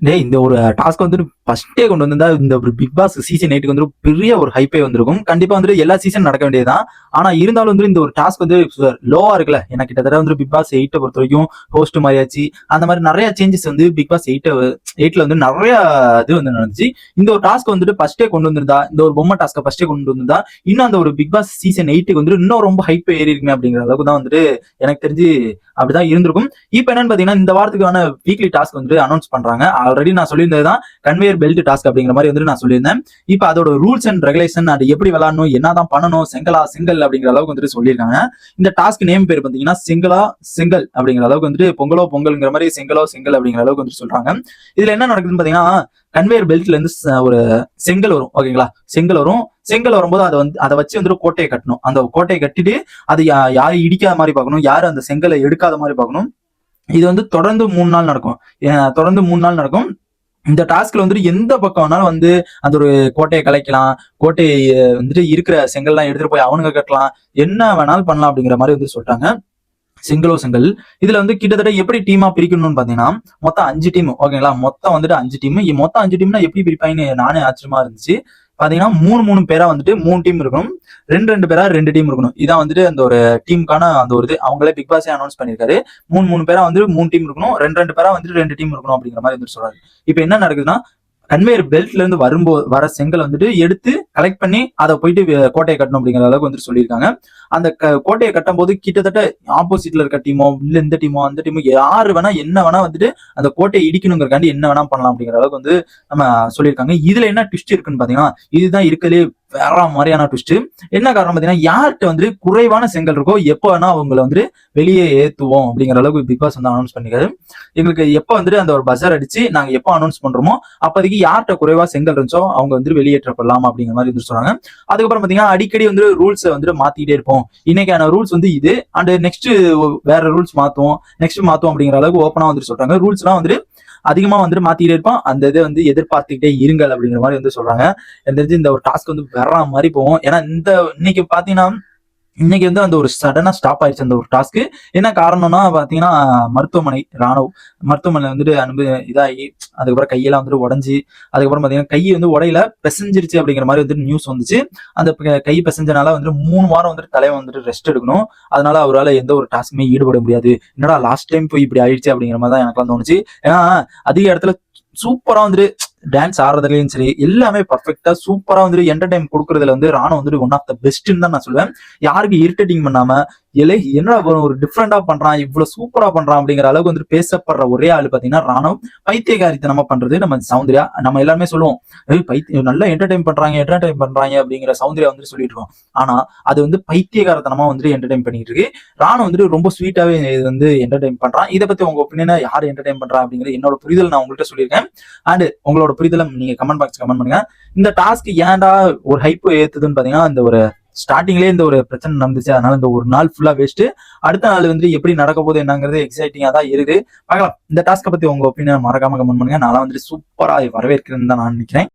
டேய் இந்த ஒரு டாஸ்க் வந்துட்டு ஃபர்ஸ்டே கொண்டு வந்திருந்தா இந்த ஒரு பிக் பாஸ் சீசன் எயிட்டுக்கு வந்து பெரிய ஒரு ஹைப்பே வந்திருக்கும். கண்டிப்பா வந்துட்டு எல்லா சீசன் நடக்க வேண்டியதுதான். ஆனா இருந்தாலும் வந்து இந்த ஒரு டாஸ்க் வந்து லோவா இருக்குல்ல. ஏன்னா கிட்டத்தட்ட வந்து பிக் பாஸ் எயிட்டை பொறுத்த வரைக்கும் ஹோஸ்ட் மாதிரியாச்சு அந்த மாதிரி நிறைய சேஞ்சஸ் வந்து பிக் பாஸ் எயிட்ட எயிட்ல வந்து நிறைய இது வந்து நடந்துச்சு. இந்த ஒரு டாஸ்க் வந்துட்டு ஃபர்ஸ்டே கொண்டு வந்திருந்தா இந்த ஒரு பொம்மை டாஸ்க்கை ஃபர்ஸ்டே கொண்டு வந்திருந்தா இன்னும் அந்த ஒரு பிக் பாஸ் சீசன் எயிட்டுக்கு வந்து இன்னும் ரொம்ப ஹைப் ஏறி இருக்குமே அப்படிங்கிற அளவுக்கு தான் வந்துட்டு எனக்கு தெரிஞ்சு அப்படிதான் இருந்திருக்கும். இப்போ என்னன்னு பாத்தீங்கன்னா இந்த வாரத்துக்கான வீக்லி டாஸ்க் வந்துட்டு அனௌன்ஸ் பண்றாங்க. ஆல்ரெடி நான் சொல்லியிருந்தது தான் கன்வேயர் பெல்ட் டாஸ்க் அப்படிங்கிற மாதிரி வந்துட்டு நான் சொல்லியிருந்தேன். இப்போ அதோட ரூல்ஸ் அண்ட் ரெகுலேஷன் அது எப்படி விளாடணும் என்னதான் பண்ணணும் செங்கலா சிங்கல் அப்படிங்கிற அளவுக்கு வந்துட்டு சொல்லியிருக்காங்க. இந்த டாஸ்க் நேம் பேர் பார்த்தீங்கன்னா சிங்களா சிங்கல் அப்படிங்கிற அளவுக்கு வந்துட்டு பொங்கலோ பொங்கல்ங்கிற மாதிரி செங்கலோ செங்கல் அப்படிங்கிற அளவுக்கு வந்துட்டு சொல்றாங்க. இதுல என்ன நடக்குதுன்னு பாத்தீங்கன்னா கன்வேயர் பெல்ட்ல இருந்து ஒரு செங்கல் வரும் ஓகேங்களா செங்கல் வரும். செங்கல் வரும்போது அதை வந்து அதை வச்சு வந்துட்டு கோட்டையை கட்டணும். அந்த கோட்டையை கட்டிட்டு அது யா- இடிக்காத மாதிரி பார்க்கணும் யாரு அந்த செங்கலை எடுக்காத மாதிரி பார்க்கணும். இது வந்து தொடர்ந்து மூணு நாள் நடக்கும். தொடர்ந்து மூணு நாள் நடக்கும். இந்த டாஸ்க்ல வந்துட்டு எந்த பக்கம் வேணாலும் வந்து அந்த ஒரு கோட்டையை கலைக்கலாம் கோட்டையை வந்துட்டு இருக்கிற செங்கல்லாம் எடுத்துட்டு போய் அவனுங்க கட்டலாம் என்ன வேணாலும் பண்ணலாம் அப்படிங்கிற மாதிரி வந்து சொல்லிட்டாங்க. செங்கலோ செங்கல். இதுல வந்து கிட்டத்தட்ட எப்படி டீமா பிரிக்கணும்னு பாத்தீங்கன்னா மொத்தம் அஞ்சு டீம் ஓகேங்களா மொத்தம் வந்துட்டு அஞ்சு டீம் மொத்தம் அஞ்சு டீம்னா எப்படி பிரிப்பாங்கன்னு நானே ஆச்சரியமா இருந்துச்சு. பாத்தீங்கன்னா மூணு மூணு பேரா வந்துட்டு மூணு டீம் இருக்கணும். ரெண்டு ரெண்டு பேரா ரெண்டு டீம் இருக்கணும். இதான் வந்துட்டு அந்த ஒரு டீமுக்கான அந்த ஒரு இது. அவங்களே பிக் பாஸே அனௌன்ஸ் பண்ணிருக்காரு மூணு மூணு பேரா வந்து மூணு டீம் இருக்கணும். ரெண்டு ரெண்டு பேரா வந்துட்டு ரெண்டு டீம் இருக்கணும் அப்படிங்கிற மாதிரி வந்து சொல்றாரு. இப்போ என்ன நடக்குதுன்னா கன்வேயர் பெல்ட்ல இருந்து வரும்போது வர செங்கல் வந்துட்டு எடுத்து கலெக்ட் பண்ணி அதை போயிட்டு கோட்டையை கட்டணும் அப்படிங்கிற அளவுக்கு வந்துட்டு சொல்லியிருக்காங்க. அந்த க- கோட்டையை கட்டும் போது கிட்டத்தட்ட ஆப்போசிட்ல இருக்க டீமோ இல்ல இந்த டீமோ அந்த டீமோ யாரு வேணா என்ன வேணா வந்துட்டு அந்த கோட்டையை இடிக்கணுங்கிறக்காண்டி என்ன வேணா பண்ணலாம் அப்படிங்கிற அளவுக்கு வந்து நம்ம சொல்லியிருக்காங்க. இதுல என்ன ட்விஸ்ட் இருக்குன்னு பாத்தீங்கன்னா இதுதான் இருக்கலே வேற மாதிரியான ட்விஸ்ட் என்ன காரணம் பார்த்தீங்கன்னா யார்கிட்ட வந்து குறைவான செங்கல் இருக்கோ எப்போ வேணா அவங்களை வந்து வெளியே ஏற்றுவோம் அப்படிங்கிற அளவுக்கு பிக் பாஸ் வந்து அனௌன்ஸ் பண்ணிக்காரு எங்களுக்கு எப்போ வந்துட்டு அந்த ஒரு பஜார் அடிச்சு நாங்கள் எப்போ அனௌன்ஸ் பண்றோமோ அப்போதைக்கு யார்கிட்ட குறைவா செங்கல் இருந்துச்சோ அவங்க வந்து வெளியேற்றப்படலாம் அப்படிங்கிற மாதிரி வந்து சொல்றாங்க. அதுக்கப்புறம் பார்த்தீங்கன்னா அடிக்கடி வந்து ரூல்ஸை வந்து மாத்திக்கிட்டே இருப்போம். இன்னைக்கான ரூல்ஸ் வந்து இது. அண்ட் நெக்ஸ்ட் வேற ரூல்ஸ் மாத்துவோம். நெக்ஸ்ட் மாத்துவோம் அப்படிங்கிற அளவுக்கு ஓப்பனா வந்துட்டு சொல்றாங்க. ரூல்ஸ்லாம் வந்துட்டு அதிகமா வந்துட்டு மாத்திட்டே இருப்போம் அந்த இதை வந்து எதிர்பார்த்துக்கிட்டே இருங்கள் அப்படிங்கிற மாதிரி வந்து சொல்றாங்க. தெரிஞ்சு இந்த ஒரு டாஸ்க் வந்து வர்ற மாதிரி போகும். ஏன்னா இந்த இன்னைக்கு பாத்தீங்கன்னா இன்னைக்கு வந்து அந்த ஒரு சடனா ஸ்டாப் ஆயிடுச்சு அந்த ஒரு டாஸ்க் என்ன காரணம்னா பாத்தீங்கன்னா மருத்துவமனை ராணுவ மருத்துவமனை வந்துட்டு அனுபவி இதாகி அதுக்கப்புறம் கையெல்லாம் வந்துட்டு உடஞ்சி அதுக்கப்புறம் பாத்தீங்கன்னா கை வந்து உடையில பெசஞ்சிருச்சு அப்படிங்கிற மாதிரி வந்துட்டு நியூஸ் வந்துச்சு. அந்த கை பெசஞ்சனால வந்துட்டு மூணு வாரம் வந்துட்டு தலைவன் வந்துட்டு ரெஸ்ட் எடுக்கணும். அதனால அவரால் எந்த ஒரு டாஸ்க்குமே ஈடுபட முடியாது. என்னடா லாஸ்ட் டைம் போய் இப்படி ஆயிடுச்சு அப்படிங்கிற மாதிரி தான் எனக்கு தோணுச்சு. ஏன்னா அதிக இடத்துல சூப்பரா வந்துட்டு டான்ஸ் ஆடுறதுலயும் சரி எல்லாமே பர்ஃபெக்டா சூப்பரா வந்துட்டு என்டர்டைன் கொடுக்கறதுல வந்து ராணுவ வந்துட்டு ஒன் ஆஃப் த பெஸ்ட்னு தான் நான் சொல்லுவேன். யாருக்கு இரிட்டேட்டிங் பண்ணாம இல்லை என்ன ஒரு டிஃப்ரெண்டா பண்றான் இவ்வளவு சூப்பரா பண்றான் அப்படிங்கிற அளவுக்கு வந்து பேசப்படுற ஒரே ஆள் பாத்தீங்கன்னா ராணுவ. பைத்தியகாரித்தனமா பண்றது நம்ம சௌந்தர்யா. நம்ம எல்லாருமே சொல்லுவோம் பைத்திய பைத்தியம் நல்லா என்டர்டைன் பண்றாங்க என்டர்டைன் பண்றாங்க அப்படிங்கிற சௌந்தர்யா வந்துட்டு சொல்லிட்டு இருக்கோம். ஆனா அது வந்து பைத்தியகாரத்தனமா வந்துட்டு என்டர்டைன் பண்ணிட்டு இருக்கு. ராணுவ வந்துட்டு ரொம்ப ஸ்வீட்டாவே இது வந்து என்டர்டைன் பண்றான். இதை பத்தி உங்க ஒப்பீனியனா யார் என்டர்டைன் பண்றா அப்படிங்கிற என்னோட புரிதல் நான் உங்கள்கிட்ட சொல்லியிருக்கேன். அண்ட் உங்களோட புரிதலை நீங்க கமெண்ட் பாக்ஸ் கமெண்ட் பண்ணுங்க. இந்த டாஸ்க் ஏன்டா ஒரு ஹைப்பு ஏத்துதுன்னு பாத்தீங்கன்னா இந்த ஒரு ஸ்டார்டிங்லேயே இந்த ஒரு பிரச்சனை நடந்துச்சு. அதனால இந்த ஒரு நாள் ஃபுல்லா வேஸ்ட் அடுத்த நாள் வந்து எப்படி நடக்க போகுது என்னங்கிறது எக்ஸைட்டிங்காக தான் இருக்குது. பார்க்கலாம். இந்த டாஸ்க்கை பத்தி உங்க ஒப்பீனியன் மறக்காம கமெண்ட் பண்ணுங்க. நான் வந்துட்டு சூப்பரா வரவேற்கிறேன்னு தான் நான் நினைக்கிறேன்.